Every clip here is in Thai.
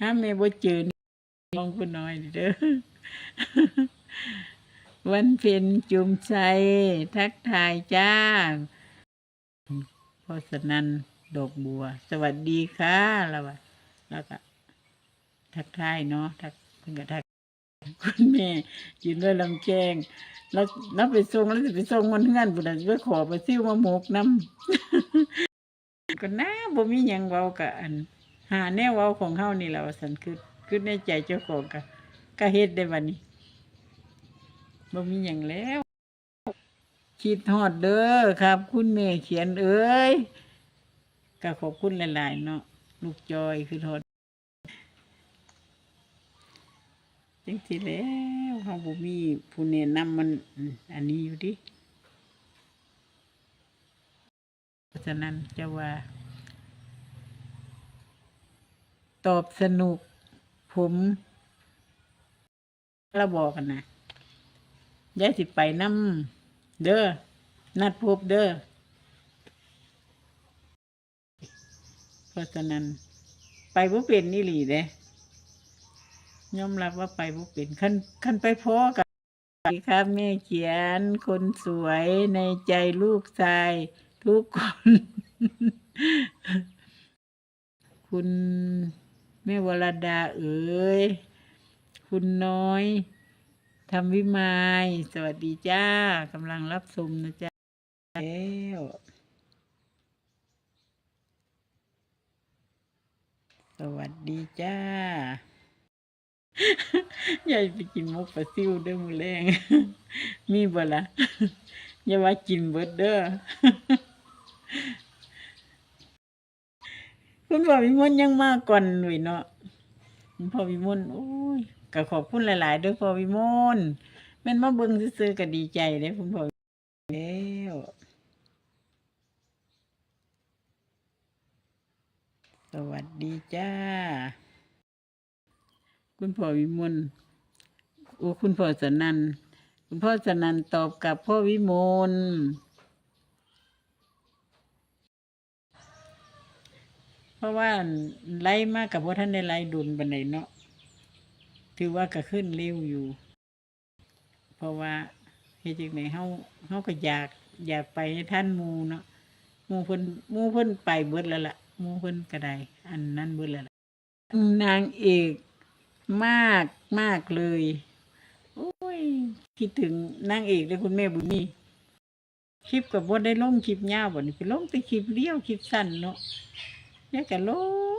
หาแม่บ่เจอนมองผู้น้อยเด้อวันเพ็ญจุมใจทักทายจ้าพ่อสนันดอกบัว สวัสดีค่ะแล้วว่าแล้วก็ทักทายเนาะทักเพิ่นก็ทักคุณแม่ยืนด้วยลำแจงแล้วแล้วไปส่งแล้วจะไปส่งมันเงื่อนบุญไปขอไปซิ้วมาหมกน้ำก็น่าบ่มีหยังเว้ากับอัน หาแนวเว้าของเฮานี่แหละว่าสันคือคือในใจเจ้าของก็ก็เฮ็ดได้บัดนี้บ่มีหยังแล้ว คิดฮอดเด้อครับ คุณแม่เขียนเอ้ยก็ขอบคุณหลาย ๆ เนาะลูกจอยคือฮอดจังสิแล้วเฮาบ่มีผู้แนะนำมันอันนี้อยู่ดิเพราะฉะนั้นจะว่า ตอบสนุก ผมเราบอกกันนะยายสิไปน้ำเด้อนัดพบเด้อเพราะฉะนั้น ไปบ่เป็นนี่หลีเด้ยอมรับว่าไปบ่เป็นขั้นขั้นไปพ่อกับสวัสดีครับแม่เขียนคนสวยในใจลูกชาย ทุกคน คุณ แม่วรดาเอ๋ยคุณน้อยทำวิมายสวัสดีจ้ากำลังรับชมนะจ๊ะแล้วสวัสดีจ้า ยายไปกินมุกปลาซิวเด้อมือแรง มีบ่ละอย่าว่ากินเบิดเด้อ คุณพ่อวิมลยังมาก่อนหน่อยเนาะคุณพ่อวิมลโอ้ยก็ขอบคุณหลายๆเด้วยพ่อวิมลแม่นมาเบิ่งซื่อๆก็ดีใจเด้คุณพ่อแล้วสวัสดีจ้า คุณพ่อวิมลโอ้คุณพ่อสนันคุณพ่อสนันตอบกับพ่อวิมลเพ ราะว่าไล่มากกับพ่ท่านได้ไล่ดุลบันไดเนาะถือว่าก็ขึ้นเร็วอยู่ เพราะว่าเฮ็ดจังไดเฮาเฮาก็อยากอยากไปให้ท่านมูเนาะมูเพิ่นมูเพิ่นไปเบิดแล้วล่ะมูเพิ่นก็ได้อันนั้นเบิดแล้วล่ะนางเอกมากมากเลย โอ้ยคิดถึงนางเอกเลยคุณแม่บุญมีคลิปกับบได้ลงคลิปยาวบ่นี่ไปลงแต่คลิปเลี้ยวคลิปสั้นเนาะ เนี่ยก็ล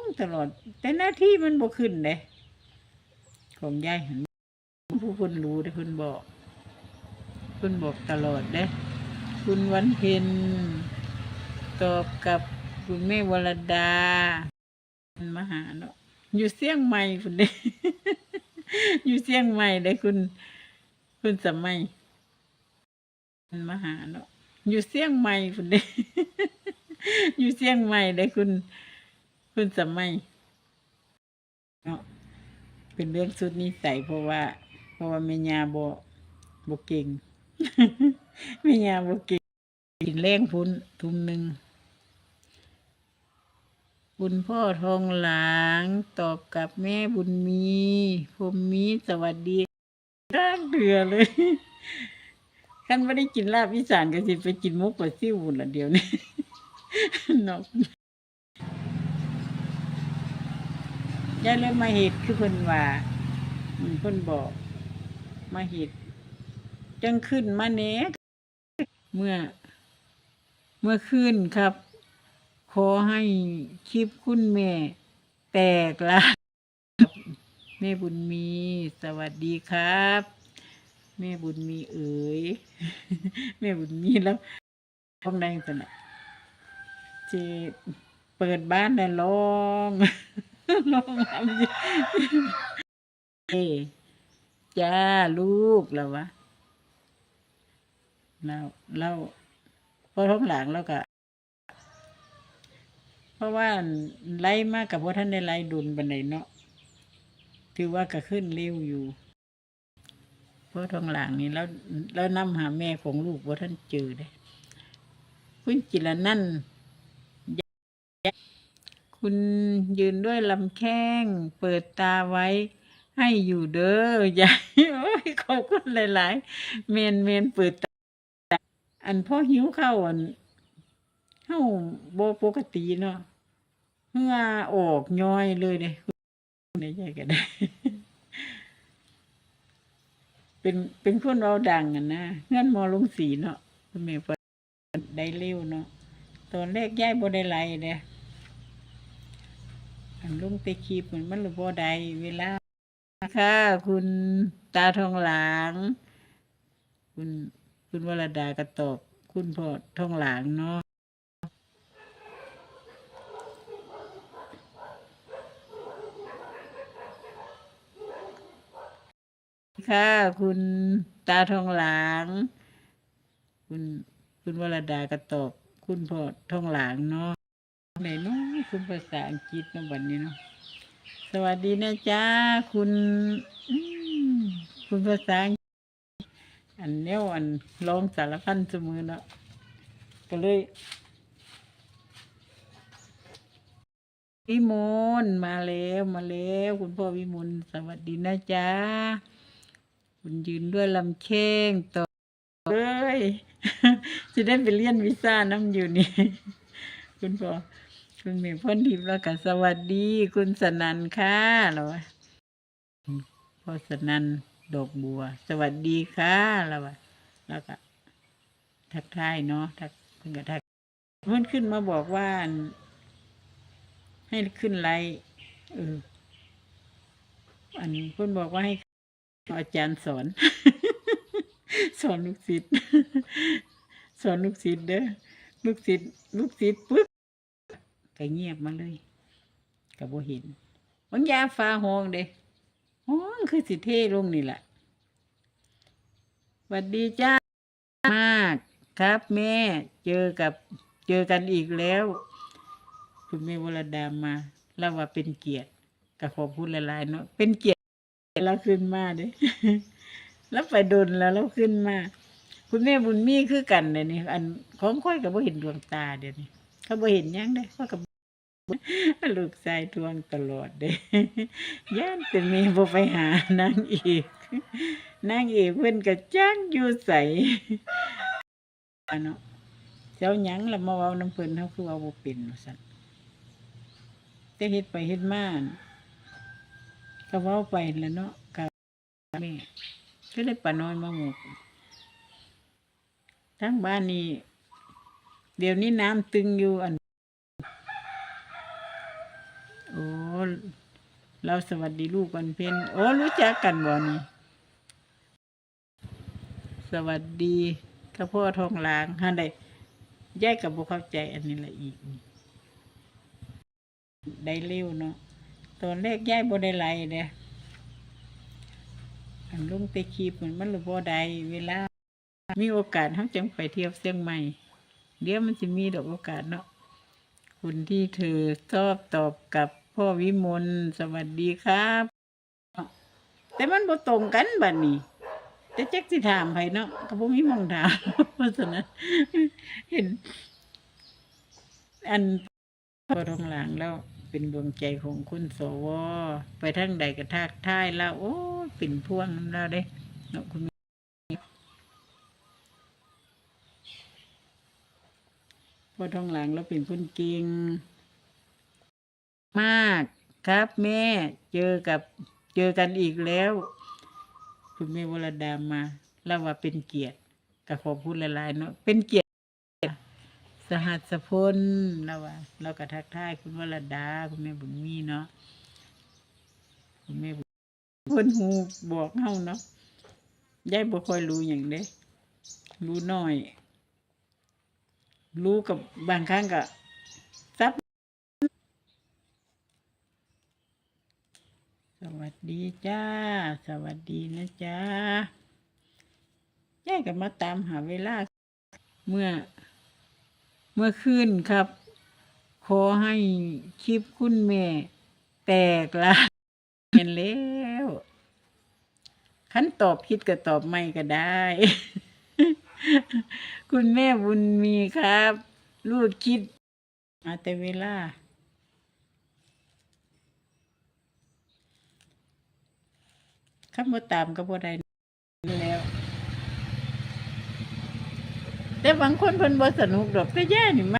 งตลอด แต่หน้าที่มันบ่ขึ้นเด้ของยายหันผู้คนรู้ได้คนบอกคนบอกตลอดเด้คุณวันเพ็ญตอบกับคุณแม่วรดามาหาเนาะอยู่เสียงใหม่คุณเด้อยู่เสียงใหม่ได้คุณ คุณสมัยมาหาเนาะอยู่เสียงใหม่คุณเด้อยู่เสียงใหม่ได้คุณ คุณสมัยเนาะเป็นเรื่องสุดนิสัยเพราะว่า เพราะว่าแม่ยาบ่บ่เก่งแม่ยาบเก่งกินแรงพุ้นทุ่มหนึ่งคุณพ่อทองหลางตอบกับแม่บุญมีผมมีสวัสดีร่างเดือเลยขันไม่ได้กินลาบอีสานก็สิไปกินมุกปลาซิ่วบุญละเดียวนี้เนาะ ยายเลยมาเหตุคือเพิ่นว่าอืมเพิ่นบอกมาเหตุจังขึ้นมาเนี้เมื่อ เมื่อคืนครับ ขอให้คลิปคุณแม่ แตกละแม่บุญมี สวัสดีครับ แม่บุญมีเอ๋ยแม่บุญมีแล้วร้องได้สนะจีเปิดบ้านได้ร้อง ร้องทำดิเอ้จ้าลูกแล้ววะแล้วแล้วพอท้องหลังแล้วก็เพราะว่าไล่มากกับว่าท่านได้ไล่ดุลบันไดเนาะถือว่าก็ขึ้นเร็วอยู่เพราะทองหลังนี่แล้วแล้วนำหาแม่ของลูกว่าท่านเจอได้คุณจิรนันท์ คุณยืนด้วยลำแข้ง เปิดตาไว้ ให้อยู่เด้ออย่าโอ้ยขอบคุณหลาย ๆ เมนเมนเปิดตา อันพ่อหิวข้าวอันเฮาโบปกติเนาะเหงื่อออกย้อยเลยเด้ในใจก็ได้เป็นเป็นคนเราดังอะนะเงื่อนมอลงสีเนาะคุณแม่เพิ่นได้เร็วเนาะตอนแรกย้ายบ่ได้ไล่เด้ อันลงไปคีบเหมือนมันเลยบ่ได้เวลาค่ะคุณตาทองหลาง คุณคุณวรดาก็ตอบคุณพ่อทองหลางเนาะค่ะคุณตาทองหลาง คุณคุณวรดาก็ตอบคุณพ่อทองหลางเนาะไหนเนาะ คุณภาษาอังกฤษเนะวันนี้เนาะสวัสดีนะจ๊ะคุณคุณภาษาอังกฤษอันเนี้ยอันร้องสารพันเสมอเนาะก็เลยวิมลมาแล้วมาแล้ว คุณพ่อวิมลสวัสดีนะจ๊ะคุณยืนด้วยลำเค้งต่อเลยจะได้ไปเรียนวีซ่าน้ำอยู่นี่ คุณพ่อ คุณเมย์พ่นทิพย์แล้วก็สวัสดี คุณสนันค่ะเราว่าพ่อสนันดอกบัว สวัสดีค่ะเราว่าแล้วก็ ทักทายเนาะทักเพิ่นก็ทักเพิ่นขึ้นมาบอกว่า ให้ขึ้นไลน์เอออันเพิ่นบอกว่าให้อาจารย์สอน สอนลูกศิษย์สอนลูกศิษย์เด้อลูกศิษย์ลูกศิษย์ปึ๊บ ก็เงียบมาเลยก็บ่เห็นบางยาฟ้าห้องเด้ห้องคือสิเท่ลงนี่แหละสวัสดีจ้ามากครับแม่เจอกับเจอกันอีกแล้ว คุณแม่วรดามาเล่าว่าเป็นเกียรติก็ขอพูดหลายๆเนาะเป็นเกียรติแล้วขึ้นมาเด้แล้วไปโดนแล้วแล้วขึ้นมา คุณแม่บุญมีคือกันเดี๋ยนี้อันของค่อยก็บ่เห็นดวงตาเดี๋ยวนี้เขาบ่เห็นยังได้เขากับ ลูกชายทวงตลอดเด้ย่านแต่มีบ่ไปหานางเอกนางเอกเพิ่นก็จังอยู่ใสอันเนาะเจ้าหยังละมาเว้าน้ำเพิ่นเฮาคือเว้าบ่เป็นว่าซั่นแต่เฮ็ดไปเฮ็ดมานก็เว้าไปแล้วเนาะกับแม่ก็เลยป้าน้อยมาหมกทั้งบ้านนี้เดี๋ยวนี้น้ำตึงอยู่อัน โอ้ เราสวัสดีลูกวันเพ็ญโอ้รู้จักกันบ่นี่สวัสดีข้าพ่อทองหลางฮันได้แยกกับบุเข้าใจอันนี้ละอีก ได้เร็วเนาะตอนแรกย้ายบ่ได้ไล่เด้อันลงไปคีบเหมือนมันหรือบ่ได้เวลา มีโอกาสเขาจังไปเที่ยวเชียงใหม่ เดี๋ยวมันจะมีดอกโอกาสเนาะคุณที่เธอชอบตอบกับ พ่อวิมลสวัสดีครับ แต่มันบ่ตรงกันบัดนี้แต่แจ็คสิถามไผเนาะก็บ่มีหมองถามเพราะฉะนั้นเห็น อันพอทองหลังแล้ว เป็นดวงใจของคุณสวไปทางใดก็ทักทายแล้ว โอ้ยเป็นพ่วงน้ำแล้วเด้เนาะคุณพอทองหลังเราเป็นคนเก่ง มากครับแม่เจอกับเจอกันอีกแล้ว คุณแม่วรดามาเล่าว่าเป็นเกียรติก็ขอพูดหลายๆเนาะเป็นเกียรติสหัสพลเราว่าเราก็ทักทายคุณวรดา คุณแม่บุญมีเนาะคุณแม่บุญคนหูบอกเฮาเนาะยายบ่ค่อยรู้อย่างเด้รู้น้อย รู้กับบางครั้งกับ ส วัสดีจ้า สวัสดีนะจ้าย่ายก็มาตามหาเวลา เมื่อ เมื่อคืนครับ ขอให้คลิปคุณแม่ แตกละเห็นแล้วขันตอบผิดก็ตอบไม่ก็ได้ คุณแม่บุญมีครับ ลูกคิดมาแต่เวลา ขันบ่ตามก็บ่ได้แล้ว แต่บางคนเพิ่นบ่สนุกดอกแต่แย่นี่